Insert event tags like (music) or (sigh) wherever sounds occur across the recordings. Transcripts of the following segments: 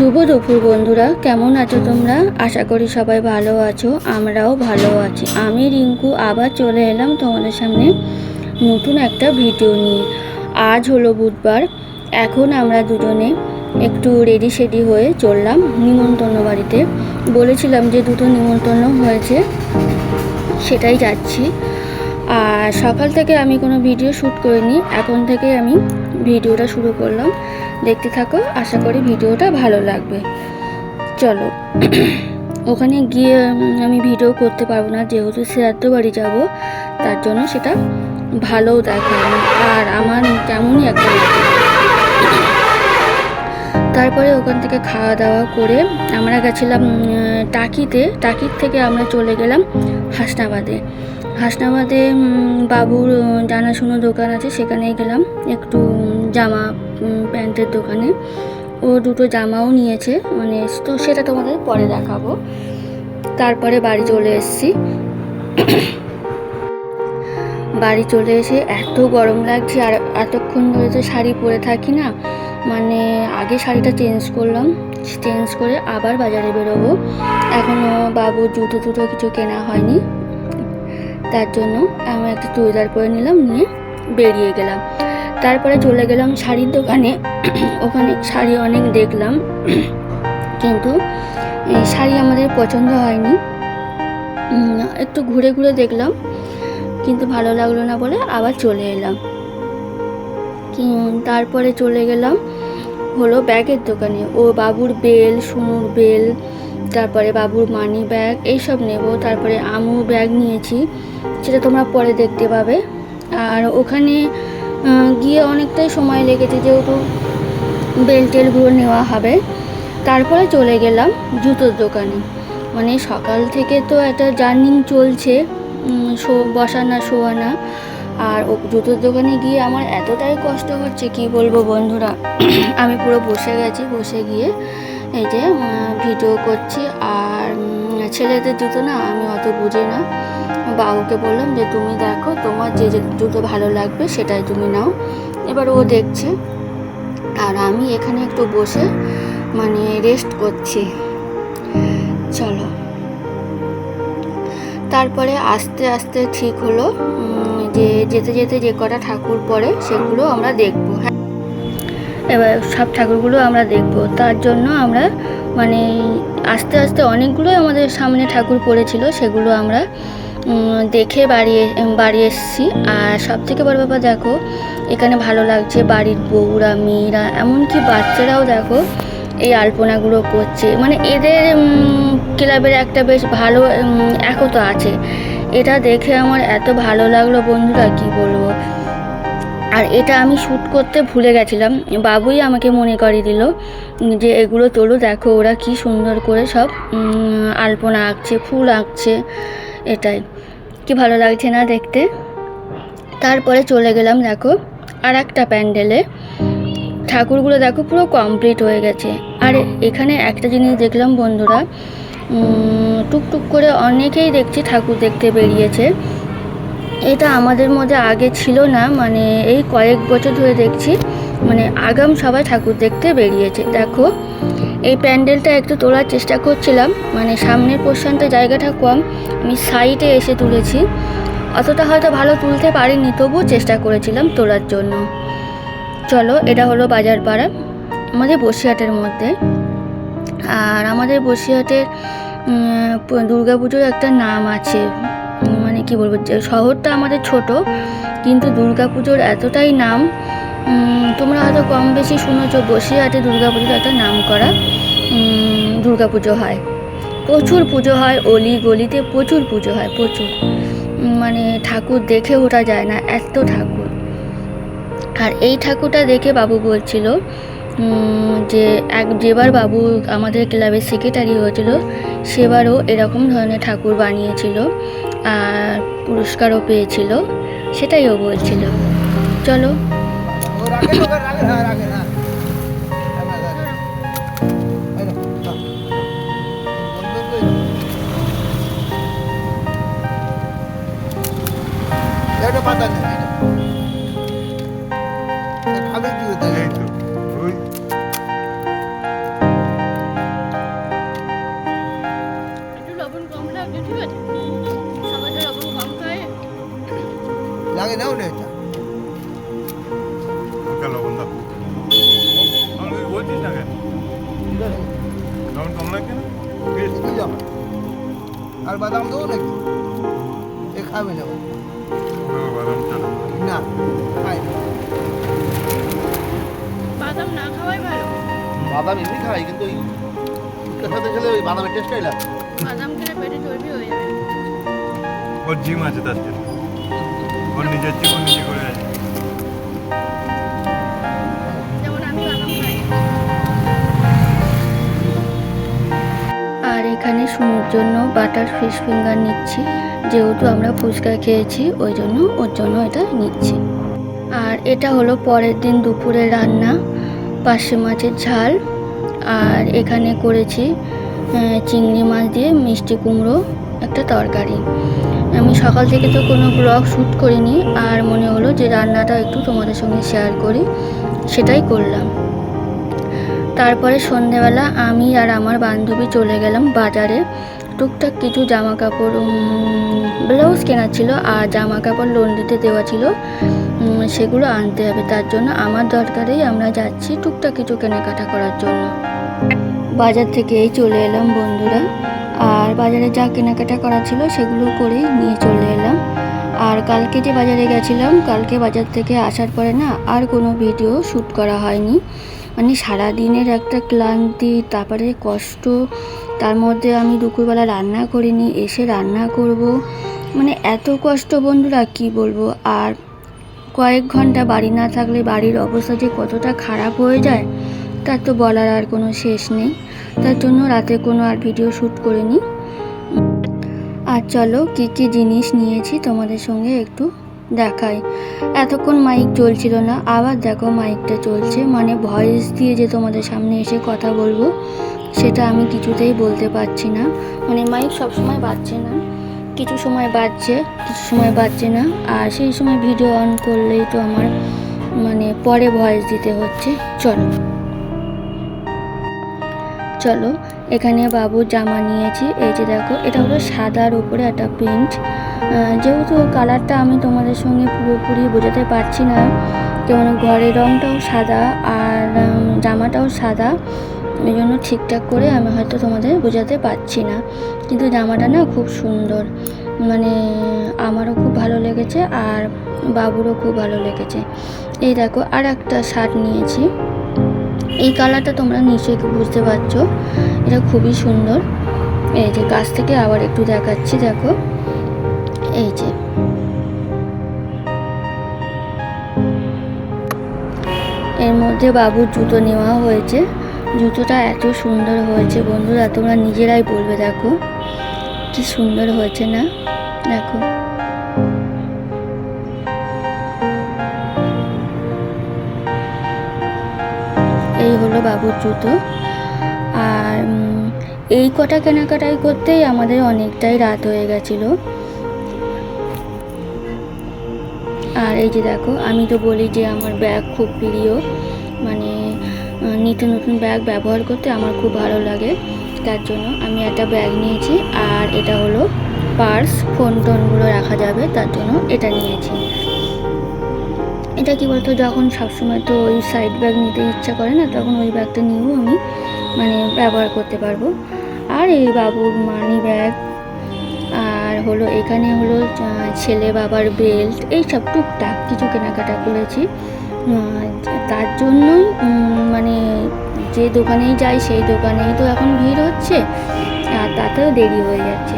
শুভ দুপুর বন্ধুরা, কেমন আছো তোমরা? আশা করি সবাই ভালো আছো, আমরাও ভালো আছি। আমি রিঙ্কু, আবার চলে এলাম তোমাদের সামনে নতুন একটা ভিডিও নিয়ে। আজ হলো বুধবার, এখন আমরা দুজনে একটু রেডি সেডি হয়ে চললাম নিমন্ত্রণ বাড়িতে। বলেছিলাম যে দুটো নিমন্ত্রণ হয়েছে, সেটাই যাচ্ছি। আর সকাল থেকে আমি কোনো ভিডিও শ্যুট করিনি, এখন থেকে আমি ভিডিওটা শুরু করলাম। দেখতে থাকো, আশা করি ভিডিওটা ভালো লাগবে। চলো, ওখানে গিয়ে আমি ভিডিও করতে পারব না, যেহেতু শ্রাদ্ধ বাড়ি যাব, তার জন্য সেটা ভালোও দেখায় আর আমার কেমনই একটা তারপরে ওখান থেকে খাওয়া দাওয়া করে আমরা গেছিলাম টাকিতে। টাকির থেকে আমরা চলে গেলাম হাসনাবাদে। হাসনাবাদে বাবুর জানাশুনো দোকান আছে সেখানে গেলাম। একটু জামা প্যান্টের দোকানে। ও দুটো জামাও নিয়েছে মানে তো সেটা তোমাদের পরে দেখাবো। তারপরে বাড়ি চলে এসেছি। বাড়ি চলে এসে এত গরম লাগছে, আর এতক্ষণ ধরে তো শাড়ি পরে থাকি না মানে আগে শাড়িটা চেঞ্জ করলাম, চেঞ্জ করে আবার বাজারে বেরোবো। এখনও বাবুর জুতো টুতো কিছু কেনা হয়নি। তার জন্য আমি একটা চুড়িদার পরে নিলাম, নিয়ে বেরিয়ে গেলাম। তারপরে চলে গেলাম শাড়ির দোকানে। ওখানে শাড়ি অনেক দেখলাম। কিন্তু শাড়ি আমাদের পছন্দ হয়নি। একটু ঘুরে ঘুরে দেখলাম, কিন্তু ভালো লাগল না বলে আবার চলে এলাম। তারপরে চলে গেলাম হলো ব্যাগের দোকানে। ও বাবুর বেল সুনুর বেল তারপরে বাবুর মানি ব্যাগ এইসব নেব, তারপরে আমু ব্যাগ নিয়েছি, সেটা তোমরা পরে দেখতে পাবে। আর ওখানে গিয়ে অনেকটাই সময় লেগেছে যেহেতু বেল টেলগুলো নেওয়া হবে। তারপরে চলে গেলাম জুতোর দোকানে। মানে সকাল থেকে তো একটা জার্নিং চলছে শো, বসানা, শোয়ানা। আর ও, জুতোর দোকানে গিয়ে আমার এতটাই কষ্ট হচ্ছে, কি বলব বন্ধুরা? (clears throat) আমি পুরো বসে গেছি, বসে গিয়ে এই যে ভিডিও করছি, আর ছেলেদের জুতো না আমি অত বুঝি না। বাবুকে বললাম যে, তুমি দেখো, তোমার যে যে জুতো ভালো লাগবে, সেটাই তুমি নাও। এবার ও দেখছে, আর আমি এখানে একটু বসে মানে রেস্ট করছি। চলো। তারপরে আস্তে আস্তে ঠিক হলো যে, যেতে যেতে যে কটা ঠাকুর পড়ে, সেগুলো আমরা দেখব হ্যাঁ? এবার সব ঠাকুরগুলো আমরা দেখব। তার জন্য আমরা মানে আস্তে আস্তে অনেকগুলোই আমাদের সামনে ঠাকুর পড়েছিল, সেগুলো আমরা দেখে বাড়ি এ- বাড়ি এসেছি। আর সব থেকে বড় ব্যাপার দেখো, এখানে ভালো লাগছে বাড়ির বউরা, মেয়েরা, এমনকি বাচ্চারাও দেখো এই আলপনাগুলো করছে। মানে এদের ক্লাবের একটা বেশ ভালো একতা আছে। এটা দেখে আমার এত ভালো লাগল বন্ধুরা, কি বলব? আর এটা আমি শ্যুট করতে ভুলে গেছিলাম। বাবুই আমাকে মনে করিয়ে দিল যে, এগুলো তোলো, দেখো ওরা কি সুন্দর করে সব আলপনা আঁকছে, ফুল আঁকছে। এটাই। কি ভালো লাগছে না দেখতে? তারপরে চলে গেলাম, দেখো আর একটা প্যান্ডেলে। ঠাকুরগুলো দেখো পুরো কমপ্লিট হয়ে গেছে। আর এখানে একটা জিনিস দেখলাম বন্ধুরা টুকটুক করে অনেকেই দেখছি ঠাকুর দেখতে বেরিয়েছে। এটা আমাদের মধ্যে আগে ছিল না মানে এই কয়েক বছর ধরে দেখছি মানে আগাম সবাই ঠাকুর দেখতে বেরিয়েছে। দেখো, এই প্যান্ডেলটা একটু তোলার চেষ্টা করছিলাম মানে সামনের পোর্শনটা জায়গাটা কম, আমি সাইডে এসে তুলেছি। অতটা হয়তো ভালো তুলতে পারিনি, তবুও চেষ্টা করেছিলাম তোলার জন্য। চলো, এটা হলো বাজার পাড়া আমাদের বসিরহাটের মধ্যে। আর আমাদের বসিরহাটের দুর্গা পুজোর একটা নাম আছে। মানে কি বলব শহরটা আমাদের ছোট, কিন্তু দুর্গা পুজোর এতটাই নাম তোমরা হয়তো কম বেশি শুনেছ, বসিরহাটে দুর্গা পুজোর একটা নাম করা দুর্গা পুজো হয়। প্রচুর পুজো হয়, অলি গলিতে প্রচুর পুজো হয়, প্রচুর। মানে ঠাকুর দেখে ওঠা যায় না, এত ঠাকুর। আর এই ঠাকুরটা দেখে বাবু বলছিল যে এক, যেবার বাবু আমাদের ক্লাবের সেক্রেটারি হয়েছিল, সেবারও এরকম ধরনের ঠাকুর বানিয়েছিল আর পুরস্কারও পেয়েছিল, সেটাই ও বলছিল। চলো। আর বাদাম দেবো নাকি? এ খাবে না না খাই না। বাদাম না খাওয়াই ভালো। বাদাম এমনি খাই কিন্তু ওই সাথে খেলে ওই বাদামের টেস্টটাই লাগে বাদাম খেলে পেটে চর্বি হয়ে যাবে। ওর জিম আছে তার জন্য। ওর নিজের জিম ও নিজে করে এখানে সুনুর জন্য বাটার ফিশ ফিঙ্গার নিচ্ছি। যেহেতু আমরা ফুচকা খেয়েছি, ওই জন্য, ওর জন্য এটা নিচ্ছি। আর এটা হলো পরের দিন দুপুরে রান্না, পার্শে মাছের ঝাল। আর এখানে করেছি চিংড়ি মাছ দিয়ে মিষ্টি কুমড়ো, একটা তরকারি। আমি সকাল থেকে তো কোনো ব্লগ শ্যুট করিনি, আর মনে হলো যে রান্নাটা একটু তোমাদের সঙ্গে শেয়ার করি, সেটাই করলাম। তারপরে সন্ধেবেলা আমি আর আমার বান্ধবী চলে গেলাম বাজারে। টুকটাক কিছু জামা কাপড় ব্লাউজ কেনা ছিল আর জামা কাপড় লোন দিতে দেওয়া ছিল। সেগুলো আনতে হবে, তার জন্য আমার দরকারেই আমরা যাচ্ছি টুকটাক কিছু কেনাকাটা করার জন্য। বাজার থেকে এই চলে এলাম বন্ধুরা। আর বাজারে যা কেনাকাটা করা ছিল সেগুলো করেই নিয়ে চলে এলাম। আর কালকে যে বাজারে গেছিলাম, কালকে বাজার থেকে আসার পরে না আর কোনো ভিডিও শ্যুট করা হয়নি। মানে সারা দিনের একটা ক্লান্তি, তারপরে কষ্ট, তার মধ্যে আমি দুপুরবেলা রান্না করিনি, এসে রান্না করব। মানে এত কষ্ট বন্ধুরা, কি বলব? আর কয়েক ঘণ্টা বাড়ি না থাকলে বাড়ির অবস্থা যে কতটা খারাপ হয়ে যায়, তার তো বলার আর কোনো শেষ নেই। তার জন্য রাতে কোনো আর ভিডিও শ্যুট করিনি। আর চলো, কী কী জিনিস নিয়েছি তোমাদের সঙ্গে একটু দেখাই এতক্ষণ মাইক চলছিল না, আবার দেখো মাইকটা চলছে। মানে ভয়েস দিয়ে যে তোমাদের সামনে এসে কথা বলব, সেটা আমি কিছুতেই বলতে পারছি না। মানে মাইক সবসময় বাজছে না। কিছু সময় বাজছে, কিছু সময় বাজছে না। আর সেই সময় ভিডিও অন করলেই তো আমার মানে পরে ভয়েস দিতে হচ্ছে। চলো। চলো, এখানে বাবুর জামা নিয়েছি। এই যে দেখো, এটা হলো সাদার উপরে একটা প্রিন্ট যেহেতু কালারটা আমি তোমাদের সঙ্গে পুরোপুরি বোঝাতে পারছি না যেমন ঘরের রঙটাও সাদা আর জামাটাও সাদা এই জন্য ঠিকঠাক করে আমি হয়তো তোমাদের বোঝাতে পারছি না। কিন্তু জামাটা না খুব সুন্দর মানে আমারও খুব ভালো লেগেছে আর বাবুরও খুব ভালো লেগেছে। এই দেখো আর একটা শার্ট নিয়েছি। এই কালারটা তোমরা নিশ্চয়ই বুঝতে পারছ, এটা খুবই সুন্দর। এই যে কাছ থেকে আবার একটু দেখাচ্ছি, দেখো। এই এর মধ্যে বাবুর জুতো নেওয়া হয়েছে। জুতোটা এত সুন্দর হয়েছে বন্ধুরা, তোমরা নিজেরাই বলবে দেখো। কি সুন্দর হয়েছে না? দেখো। এই হলো বাবুর জুতো। আর এই কটা কেনাকাটাই করতেই আমাদের অনেকটাই রাত হয়ে গেছিল। আর এই যে দেখো, আমি তো বলি যে আমার ব্যাগ খুব প্রিয়। মানে নিত্য নতুন ব্যাগ ব্যবহার করতে আমার খুব ভালো লাগে। তার জন্য আমি একটা ব্যাগ নিয়েছি আর এটা হলো পার্স। ফোন টোনগুলো রাখা যাবে, তার জন্য এটা নিয়েছি। এটা কি বলতো, যখন সবসময় তো ওই সাইড ব্যাগ নিতে ইচ্ছা করে না, তখন ওই ব্যাগটা নিয়েও আমি মানে ব্যবহার করতে পারব। আর এই বাবুর মানি ব্যাগ হলো এখানে হলো ছেলে বাবার বেল্ট এই সব টুকটাক কিছু কেনাকাটা করেছি। তার জন্যই মানে যে দোকানেই যাই সেই দোকানেই তো এখন ভিড় হচ্ছে, আর তাতেও দেরি হয়ে যাচ্ছে।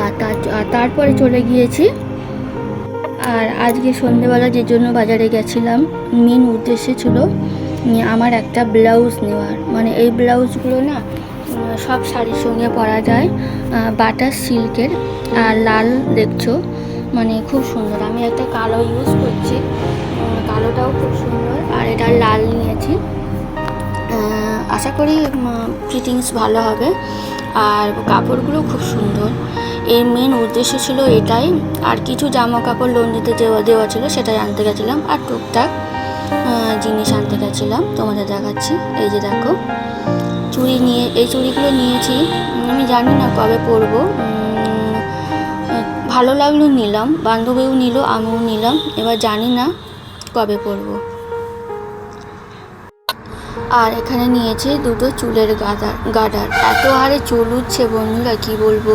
আর তার, আর তারপরে চলে গিয়েছি। আর আজকে সন্ধেবেলা যে জন্য বাজারে গেছিলাম মেন উদ্দেশ্য ছিল আমার একটা ব্লাউজ নেওয়ার। মানে এই ব্লাউজগুলো না সব শাড়ির সঙ্গে পরা যায় বাটার সিল্কের, আর লাল দেখছ মানে খুব সুন্দর। আমি একটা কালো ইউজ করছি কালোটাও খুব সুন্দর, আর এটা লাল নিয়েছি। আশা করি ফিটিংস ভালো হবে, আর কাপড়গুলো খুব সুন্দর। এর মেন উদ্দেশ্য ছিল এটাই, আর কিছু জামা কাপড় লোন দিতে দেওয়া দেওয়া ছিল, সেটাই আনতে গেছিলাম, আর টুকটাক জিনিস আনতে গেছিলাম, তোমাদের দেখাচ্ছি, এই যে দেখো। চুড়ি নিয়ে, এই চুড়িগুলো নিয়েছি। আমি জানি না কবে পরবো। ভালো লাগল নিলাম, বান্ধবীও নিল, আমিও নিলাম, এবার জানি না কবে পরবো। আর এখানে নিয়েছি দুটো চুলের গাদার গাডার। এত হারে চুল উঠছে বন্ধুরা, কি বলব?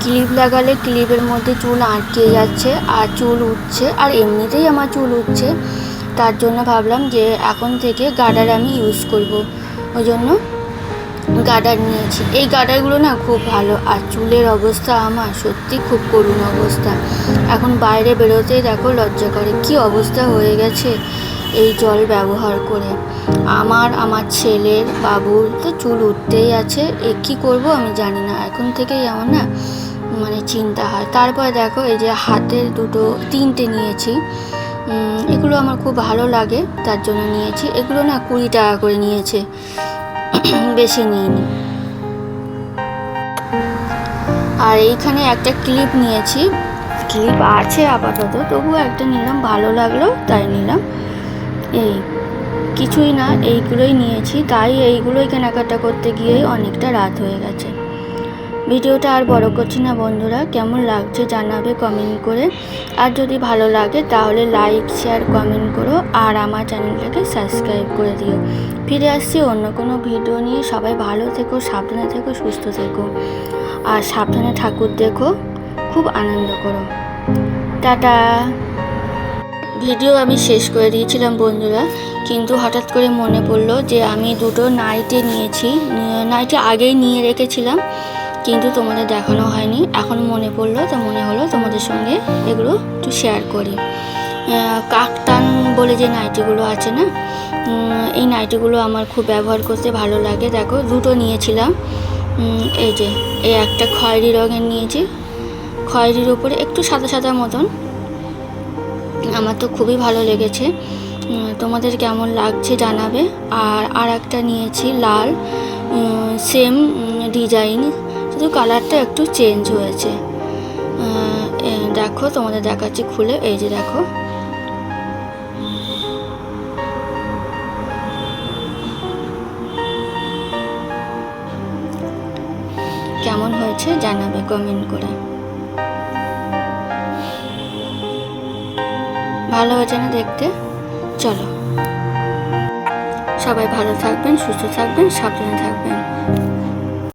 ক্লিপ লাগালে ক্লিপের মধ্যে চুল আটকে যাচ্ছে, আর চুল উঠছে, আর এমনিতেই আমার চুল উঠছে। তার জন্য ভাবলাম যে এখন থেকে গার্ডার আমি ইউজ করব। ওই জন্য গার্ডার নিয়েছি। এই গার্ডারগুলো না খুব ভালো। আর চুলের অবস্থা আমার সত্যি খুব করুণ অবস্থা। এখন বাইরে বেরোতেই দেখো লজ্জা করে। কি অবস্থা হয়ে গেছে এই জল ব্যবহার করে। আমার আমার ছেলের বাবুর তো চুল উঠতেই আছে। এ কী করব আমি জানি না। এখন থেকেই আমার না মানে চিন্তা হয়। তারপরে দেখো এই যে হাতের দুটো, তিনটে নিয়েছি। এগুলো আমার খুব ভালো লাগে। তার জন্য নিয়েছি। এগুলো না কুড়ি টাকা করে নিয়েছে। (clears throat) বেশি নিইনি। আর এইখানে একটা ক্লিপ নিয়েছি। ক্লিপ আছে আপাতত তবু একটা নিলাম, ভালো লাগল, তাই নিলাম। এই, কিছুই না, এইগুলোই নিয়েছি। তাই এইগুলোই কেনাকাটা করতে গিয়েই অনেকটা রাত হয়ে গেছে। ভিডিওটা আর বড় করছি না বন্ধুরা। কেমন লাগছে জানাবে কমেন্ট করে। আর যদি ভালো লাগে তাহলে লাইক শেয়ার কমেন্ট করো আর আমার চ্যানেলটাকে সাবস্ক্রাইব করে দিও। ফিরে আসছি অন্য কোনো ভিডিও নিয়ে। সবাই ভালো থেকো, সাবধানে থেকো, সুস্থ থেকো। আর সাবধানে ঠাকুর দেখো, খুব আনন্দ করো। টাটা। ভিডিও আমি শেষ করে দিয়েছিলাম বন্ধুরা। কিন্তু হঠাৎ করে মনে পড়ল যে আমি দুটো নাইটে নিয়েছি। নাইটে আগেই নিয়ে রেখেছিলাম। কিন্তু তোমাদের দেখানো হয়নি। এখন মনে পড়ল তো মনে হলো তোমাদের সঙ্গে এগুলো একটু শেয়ার করি। কাকতান বলে যে নাইটিগুলো আছে না এই নাইটিগুলো আমার খুব ব্যবহার করতে ভালো লাগে। দেখো, দুটো নিয়েছিলাম। এই যে, এই একটা খয়েরি রঙের নিয়েছি। খয়েরির উপরে একটু সাদা সাদা মতন। আমার তো খুবই ভালো লেগেছে। তোমাদের কেমন লাগছে জানাবে। আর আর একটা নিয়েছি লাল সেম ডিজাইন শুধু কালারটা একটু চেঞ্জ হয়েছে। দেখো, তোমাদের দেখাচ্ছি খুলে। এই যে দেখো। কেমন হয়েছে জানাবে কমেন্ট করে। ভালো হয়েছে না দেখতে? চলো। সবাই ভালো থাকবেন, সুস্থ থাকবেন, সাবধানে থাকবেন।